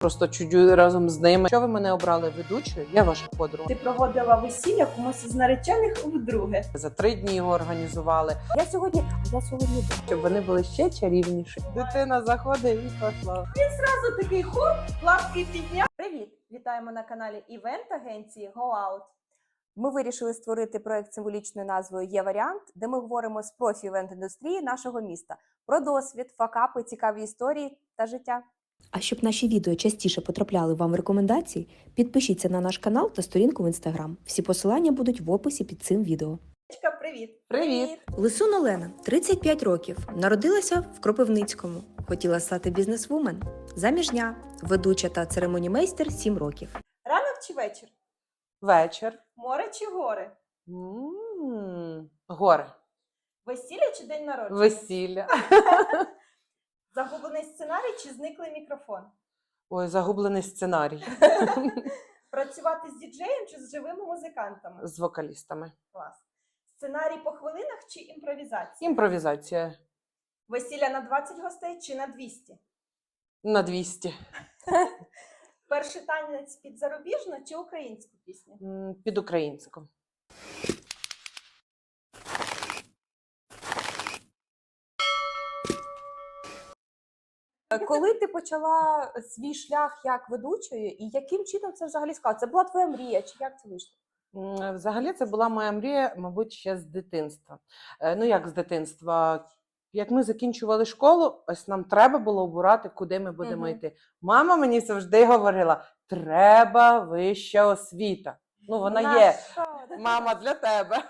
Просто чудю разом з ними. Що ви мене обрали ведучою? Я ваша подруга. Ти проводила весілля комусь із наречених вдруге. За три дні його організували, Я сьогодні, а я сьогодні щоб вони були ще чарівніші. Дитина заходить і пішла. Зразу такий хоп, лапки підняв. Привіт! Вітаємо на каналі івент агенції Go Out. Ми вирішили створити проект символічною назвою Є варіант, де ми говоримо з профі івент індустрії нашого міста про досвід, факапи, цікаві історії та життя. А щоб наші відео частіше потрапляли вам в рекомендації, підпишіться на наш канал та сторінку в інстаграм. Всі посилання будуть в описі під цим відео. Привіт! Привіт! Лисун Олена, 35 років, народилася в Кропивницькому. Хотіла стати бізнесвумен. Заміжня, ведуча та церемонімейстер 7 років. Ранок чи вечір? Вечір. Море чи гори? М, Горе. Весілля чи день народження? Весілля. Загублений сценарій чи зниклий мікрофон? Ой, загублений сценарій Працювати з діджеєм чи з живими музикантами? з вокалістами. Клас. Сценарій по хвилинах чи імпровізація? Імпровізація Весілля на 20 гостей чи на 200? на 200. Перший танець під зарубіжну чи українську пісню? М, Під українську. Е, Коли ти почала свій шлях як ведучої, і яким чином це взагалі склалося? Це була твоя мрія, чи як це вийшло? Взагалі, це була моя мрія, мабуть, ще з дитинства. Е, Ну, як з дитинства? Як ми закінчували школу, ось нам треба було обирати, куди ми будемо Мгм. йти. Мама мені завжди говорила: треба вища освіта. Ну, вона є. Наша, да? Мама для тебе.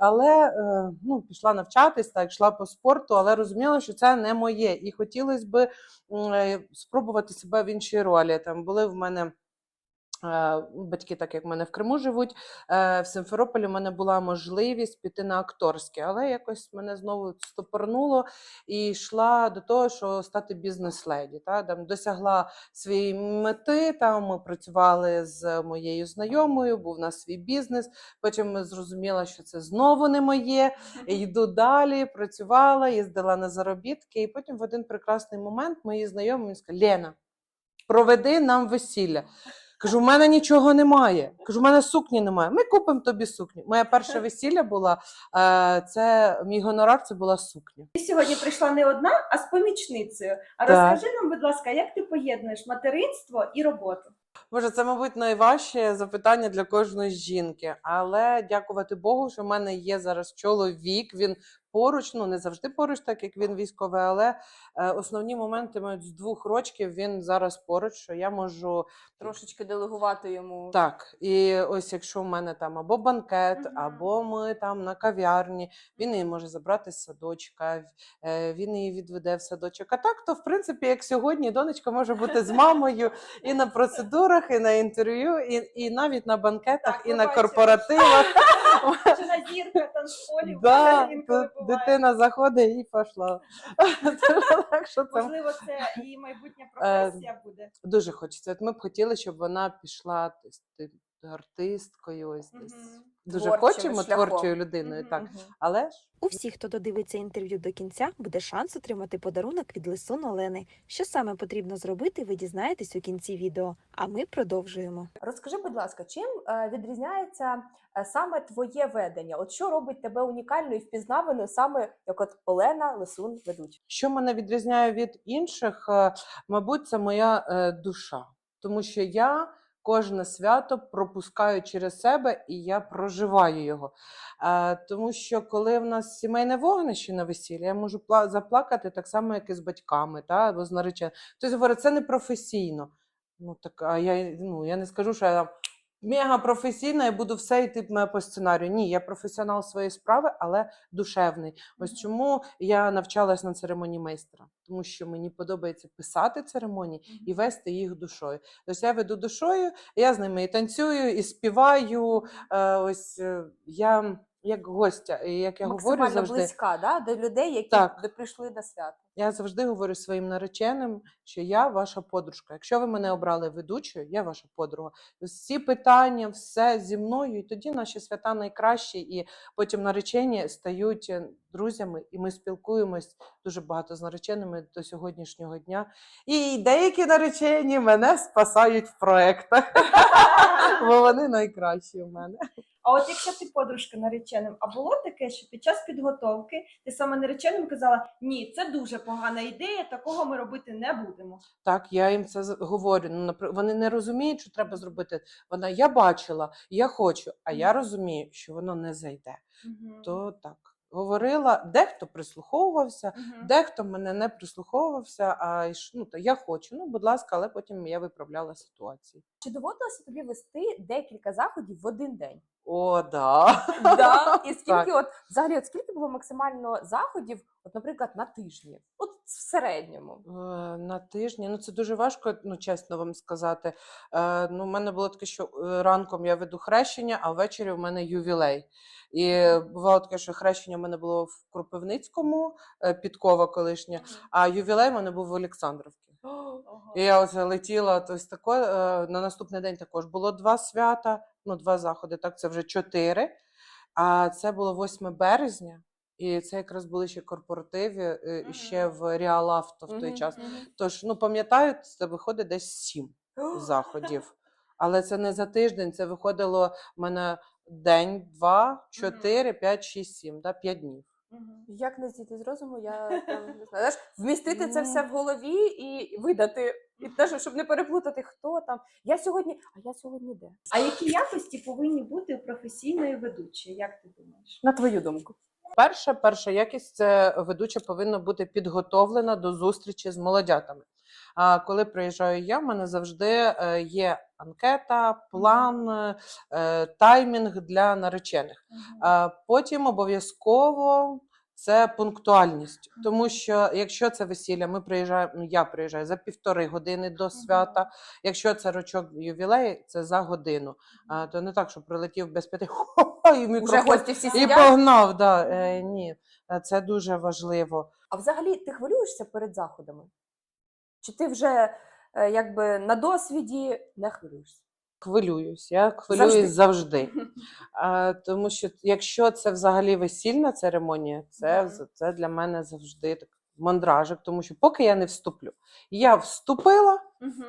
Але е, ну, пішла навчатись, так, йшла по спорту, але розуміла, що це не моє. І хотілося б спробувати себе в іншій ролі. Там були в мене. Е, Батьки, так як в мене в Криму живуть, е, в Симферополі в мене була можливість піти на акторське, але якось мене знову стопорнуло і йшла до того, що стати бізнес-леді. Та? Там досягла своєї мети. Там ми працювали з моєю знайомою, був у нас свій бізнес. Потім зрозуміла, що це знову не моє. і Йду далі, працювала, їздила на заробітки. І потім в один прекрасний момент мої знайомі мені сказали, Лена, проведи нам весілля. Кажу, у мене нічого немає. Кажу, у мене сукні немає. Ми купимо тобі сукню. Моє перше весілля була е, це мій гонорар, це була сукня. Ти сьогодні прийшла не одна, а з помічницею. А Так. розкажи нам, будь ласка, як ти поєднуєш материнство і роботу? Боже, це, мабуть, найважче запитання для кожної жінки. Але дякувати Богу, що в мене є зараз чоловік. Він поруч, ну не завжди поруч, так як він військовий, але е, основні моменти мають з двох рочків. Він зараз поруч, що я можу Трошечки делегувати йому. так. І ось якщо в мене там або банкет, Мгм. або ми там на кав'ярні, він її може забрати з садочка, е, він її відведе в садочок. А так, то в принципі, як сьогодні, донечка може бути з мамою і на процедурах, і на інтерв'ю, і, і навіть на банкетах, Так, і на бачили. корпоративах. Чи на зірка танцполів? Да. Дитина заходить і пішла. Так що це Можливо, це і майбутня Е, професія буде. дуже хочеться. От ми б хотіли, щоб вона пішла ти- артисткою, ось десь. Дуже Творчим хочемо шляхом. творчою людиною, Мгм. так. Мгм. Але ж У всіх, хто додивиться інтерв'ю до кінця, буде шанс отримати подарунок від Лисун Олени. Що саме потрібно зробити, ви дізнаєтесь у кінці відео. А ми продовжуємо. Розкажи, будь ласка, чим е, відрізняється е, саме твоє ведення? От що робить тебе унікальною і впізнаваною саме як от Олена Лисун ведуча? що мене відрізняє від інших, е, мабуть, це моя душа, тому що я. Кожне свято пропускаю через себе і я проживаю його. Е, тому що коли в нас сімейне вогнище на весіллі, я можу пла- заплакати так само, як і з батьками, та, або з нареченим. Хтось говорить, це не професійно. Ну так, а я, ну, я не скажу, що я там мега професійна і буду все йти по сценарію. Ні, я професіонал своєї справи, але душевний. Ось чому я навчалась на церемонії майстра, тому що мені подобається писати церемонії і вести їх душою. Тобто я веду душою, я з ними і танцюю, і співаю. Е, ось е, я як гостя, і як я говорю завжди. близька да, до людей, які Так. прийшли на свято. Я завжди говорю своїм нареченим, що я ваша подружка. Якщо ви мене обрали ведучою, я ваша подруга. Всі питання, все зі мною, і тоді наші свята найкращі, і потім наречені стають е, друзями, і ми спілкуємось дуже багато з нареченими до сьогоднішнього дня. І деякі наречені мене спасають в проектах, бо вони найкращі в мене. А от якщо ти подружка нареченим, а було таке, що під час підготовки ти саме нареченим казала: ні, це дуже погана ідея, такого ми робити не будемо. Так, я їм це говорю. Ну, вони не розуміють, що треба зробити. Вона я бачила, я хочу, а я розумію, що воно не зайде. То так говорила, дехто прислуховувався, Мгм. дехто мене не прислуховувався. А ну, то я хочу. Ну, будь ласка, але потім я виправляла ситуацію. Чи доводилося тобі вести декілька заходів в один день? О, да. Да. І скільки, Так. от взагалі, от скільки було максимально заходів, от, наприклад, на тижні? От в середньому. Е, На тижні. Ну, це дуже важко, ну, чесно вам сказати. Е, Ну, у мене було таке, що е, ранком я веду хрещення, а ввечері в мене ювілей. І бувало таке, що хрещення в мене було в Кропивницькому, е, Підкова колишня, а ювілей в мене був в Олександровці. І я оце летіла, тобто тако, е, на наступний день також було два свята, ну, два заходи, так, це вже чотири. А це було 8 березня, і це якраз були ще корпоративи е, і ще в Реал Авто в той час. Тож, ну пам'ятаю, це виходить десь сім заходів. Але це не за тиждень, це виходило в мене день, два, чотири, п'ять, шість, сім, да, п'ять днів. Мгм. Як не зійти з розуму, я там, не знаю. Знаєш, вмістити це Ну. все в голові і видати. І теж, щоб не переплутати, хто там. Я сьогодні, а я сьогодні де? А які якості повинні бути у професійної ведучої? Як ти думаєш? На твою думку. Перша, перша якість це ведуча повинна бути підготовлена до зустрічі з молодятами. А коли приїжджаю я, в мене завжди е, є анкета, план, е, таймінг для наречених. А потім обов'язково це пунктуальність, тому що якщо це весілля, ми приїжджаємо. Ну я приїжджаю за півтори години до свята. Якщо це рочок ювілей, це за годину. А то не так, що прилетів без п'яти і мікрофон гості всі і сидять. погнав. Да. Е, ні, Е, це дуже важливо. А взагалі ти хвилюєшся перед заходами? Чи ти вже е, якби на досвіді не хвилюєшся? Хвилююсь, я хвилююсь Завжди. завжди. А, тому що якщо це взагалі весільна церемонія, це, Мгм. це для мене завжди так мандражик, тому що поки я не вступлю, я вступила,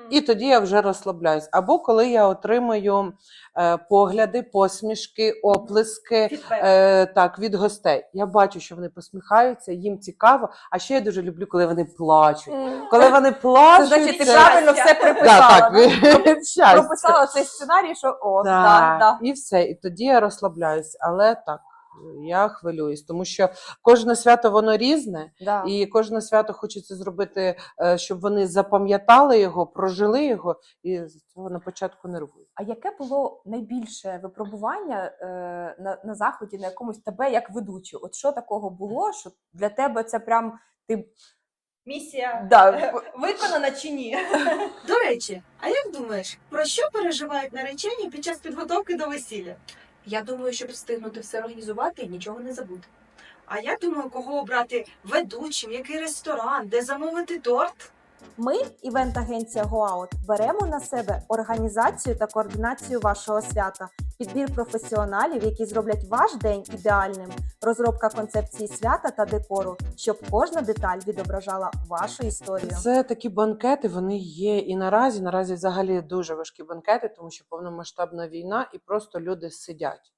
і тоді я вже розслабляюсь. Або коли я отримаю е, погляди, посмішки, оплески. Е, так, від гостей. Я бачу, що вони посміхаються, їм цікаво. А ще я дуже люблю, коли вони плачуть. Коли вони Це плачуть, значить, ти це- правильно все Да, приписала. да? щастя. Прописала цей сценарій, що о, Так, так, так. І все. І тоді я розслабляюсь. Але так, я хвилююсь, тому що кожне свято воно різне, Да. і кожне свято хочеться зробити, е, щоб вони запам'ятали його, прожили його, і з цього на початку нервую. А яке було найбільше випробування е, на, на заході, на якомусь тебе як ведучу? От що такого було, що для тебе це прям ти Місія да, е, виконана чи ні? До речі, а як думаєш, про що переживають наречені під час підготовки до весілля? Я думаю, щоб встигнути все організувати і нічого не забути. А я думаю, кого обрати ведучим, який ресторан, де замовити торт? Ми, івент-агенція GoOut, беремо на себе організацію та координацію вашого свята, підбір професіоналів, які зроблять ваш день ідеальним, розробка концепції свята та декору, щоб кожна деталь відображала вашу історію. Це такі банкети, вони є і наразі. Наразі взагалі дуже важкі банкети, тому що повномасштабна війна, і просто люди сидять.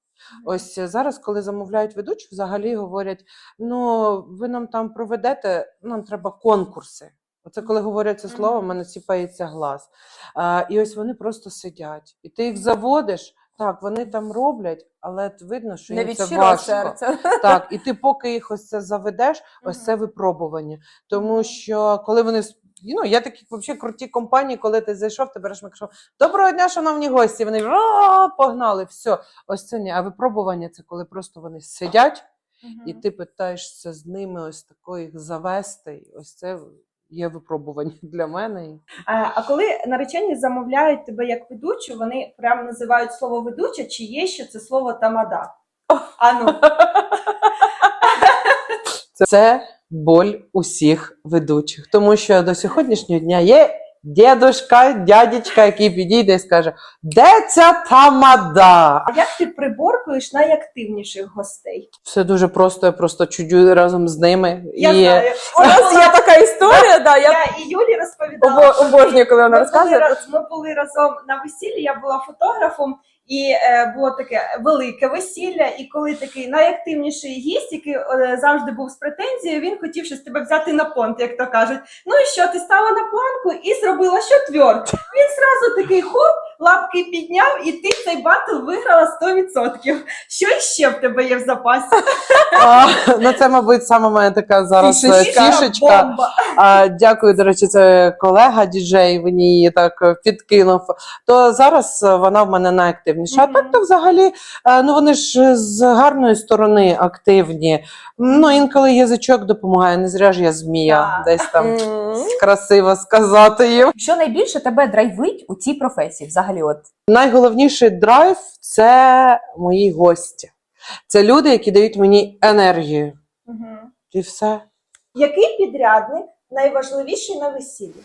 Ось зараз, коли замовляють ведучу, взагалі говорять: ну ви нам там проведете, нам треба конкурси. Оце коли говорять це слово, в мене сіпається глаз. А, і ось вони просто сидять. І ти їх заводиш, так, вони там роблять, але видно, що не їм це важко. серця. Так, і ти поки їх ось це заведеш, ось це випробування. Тому що коли вони ну, є такі взагалі круті компанії, коли ти зайшов, ти береш мікрофон. Доброго дня, шановні гості. Вони погнали, все. Ось це ні. А випробування це коли просто вони сидять, і ти питаєшся з ними ось тако їх завести. Ось це є випробування для мене. А, а коли наречені замовляють тебе як ведучу, вони прямо називають слово ведуча, чи є ще це слово тамада? А ну, Це боль усіх ведучих, тому що до сьогоднішнього дня є дідушка, дядечка, який підійде і скаже: де ця тамада? А як ти приборкуєш найактивніших гостей? Все дуже просто, я просто чудю разом з ними. Я і знаю. У нас є така історія, да, я Я і Юлі розповідала. обо- обожнюю, коли вона Ми були, розказує. раз- ми були разом на весіллі, я була фотографом, і е, було таке велике весілля. І коли такий найактивніший гість, який е, завжди був з претензією, він хотів щось тебе взяти на понт, як то кажуть. Ну і що, ти стала на планку і зробила що тверд. Він зразу такий хоп, лапки підняв, і ти цей батл виграла 100%. Що ще в тебе є в запасі? А, ну, це, мабуть, саме моя така зараз е, фішечка. бомба. А, дякую, до речі, це колега діджей, він її так е, підкинув. То зараз е, вона в мене найактивніша. А так то взагалі, е, ну вони ж з гарної сторони активні. Ну, інколи язичок допомагає, не зря ж я змія, десь там красиво сказати їм. Що найбільше тебе драйвить у цій професії? Взагалі, от Найголовніший драйв це мої гості. Це люди, які дають мені енергію. Мгм. І все. Який підрядник найважливіший на весіллі?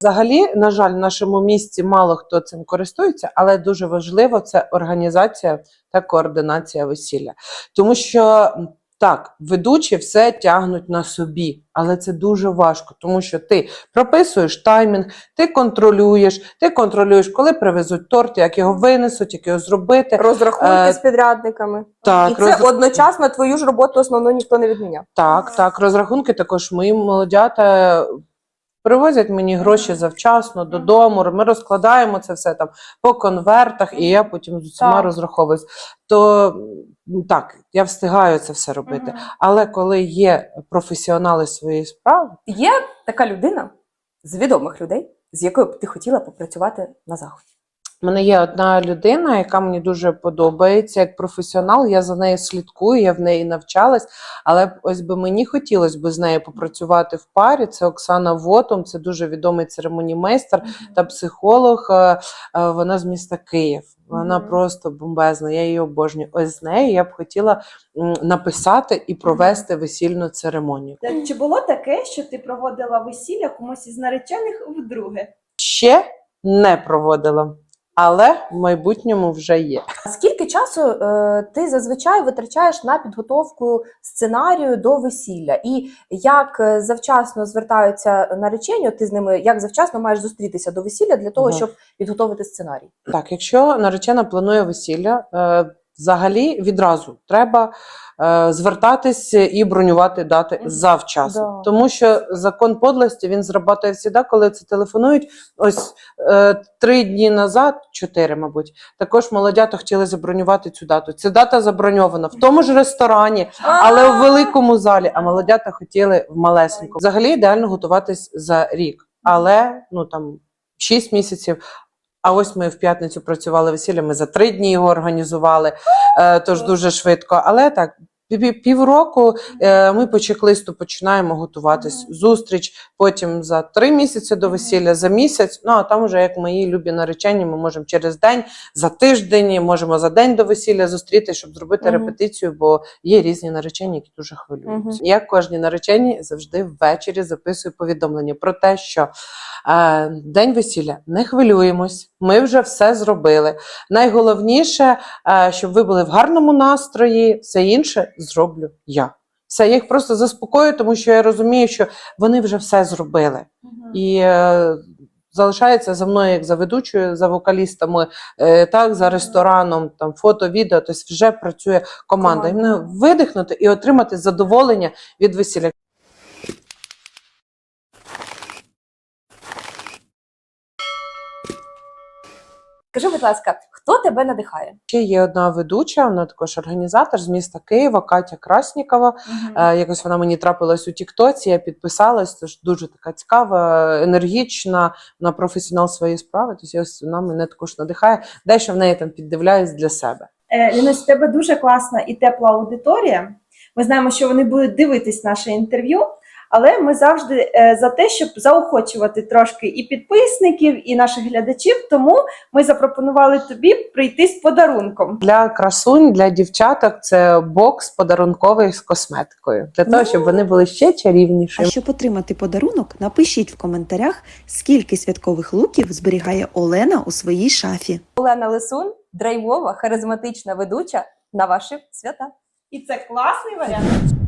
Взагалі, на жаль, в нашому місті мало хто цим користується, але дуже важливо це організація та координація весілля. Тому що так, ведучі все тягнуть на собі, але це дуже важко, тому що ти прописуєш таймінг, ти контролюєш, ти контролюєш, коли привезуть торт, як його винесуть, як його зробити. розрахунки Е, з підрядниками. Так, І це розрах- одночасно твою ж роботу основну ніхто не відміняв. Так, так, розрахунки також мої молодята привозять мені гроші завчасно додому. Ми розкладаємо це все там по конвертах, і я потім з усіма розраховуюсь. То так, я встигаю це все робити. Угу. Але коли є професіонали своєї справи, Є така людина з відомих людей, з якою б ти хотіла попрацювати на заході. В мене є одна людина, яка мені дуже подобається як професіонал. Я за нею слідкую, я в неї навчалась. Але ось би мені хотілося б з нею попрацювати в парі. Це Оксана Вотум, це дуже відомий церемоніймейстер та психолог. Е, е, Вона з міста Київ. Вона просто бомбезна. Я її обожнюю. Ось з нею я б хотіла написати і провести весільну церемонію. Чи було таке, що ти проводила весілля комусь із наречених вдруге? Ще не проводила, але в майбутньому вже є. Скільки часу е, ти зазвичай витрачаєш на підготовку сценарію до весілля? І як е, завчасно звертаються наречені, ти з ними як завчасно маєш зустрітися до весілля для того, угу. щоб підготовити сценарій? Так, якщо наречена планує весілля, е, взагалі відразу треба е, звертатись і бронювати дати завчасно. Да. Тому що закон подлості він зрабатує завжди, коли це телефонують. Ось е, три дні назад, чотири, мабуть, також молодята хотіли забронювати цю дату. Ця дата заброньована в тому ж ресторані, але в великому залі. А молодята хотіли в малесенькому. Взагалі ідеально готуватись за рік, але ну там 6 місяців. А ось ми в п'ятницю працювали весілля. Ми за три дні його організували, е, тож дуже швидко. Але так. Пів- Півроку е, ми по чек-листу починаємо готуватись. Зустріч, потім за три місяці до весілля, за місяць. Ну а там вже як мої любі наречені, ми можемо через день, за тиждень, можемо за день до весілля зустріти, щоб зробити Мгм. репетицію, бо є різні наречені, які дуже хвилюються. Мгм. Я кожній нареченій завжди ввечері записую повідомлення про те, що е, день весілля не хвилюємось, ми вже все зробили. Найголовніше, е, щоб ви були в гарному настрої, все інше зроблю я. Все, я їх просто заспокою, тому що я розумію, що вони вже все зробили. І е, залишається за мною, як за ведучою, за вокалістами, е, так, за рестораном, там, фото, відео, тобто вже працює команда. І Команда. мене видихнути і отримати задоволення від весілля. Скажи, будь ласка, хто тебе надихає? Ще є одна ведуча, вона також організатор з міста Києва, Катя Краснікова. Е, Якось вона мені трапилась у Тіктоці, я підписалась, тож дуже така цікава, енергічна, вона професіонал своєї справи. Тобто ось вона мене також надихає. Дещо в неї там піддивляюсь для себе. Е, Лінусь, в тебе дуже класна і тепла аудиторія. Ми знаємо, що вони будуть дивитись наше інтерв'ю. Але ми завжди е, за те, щоб заохочувати трошки і підписників, і наших глядачів. Тому ми запропонували тобі прийти з подарунком. Для красунь, для дівчаток це бокс подарунковий з косметикою, для того, щоб вони були ще чарівніші. А щоб отримати подарунок, напишіть в коментарях, скільки святкових луків зберігає Олена у своїй шафі. Олена Лисун, драйвова, харизматична ведуча на ваші свята. І це класний варіант.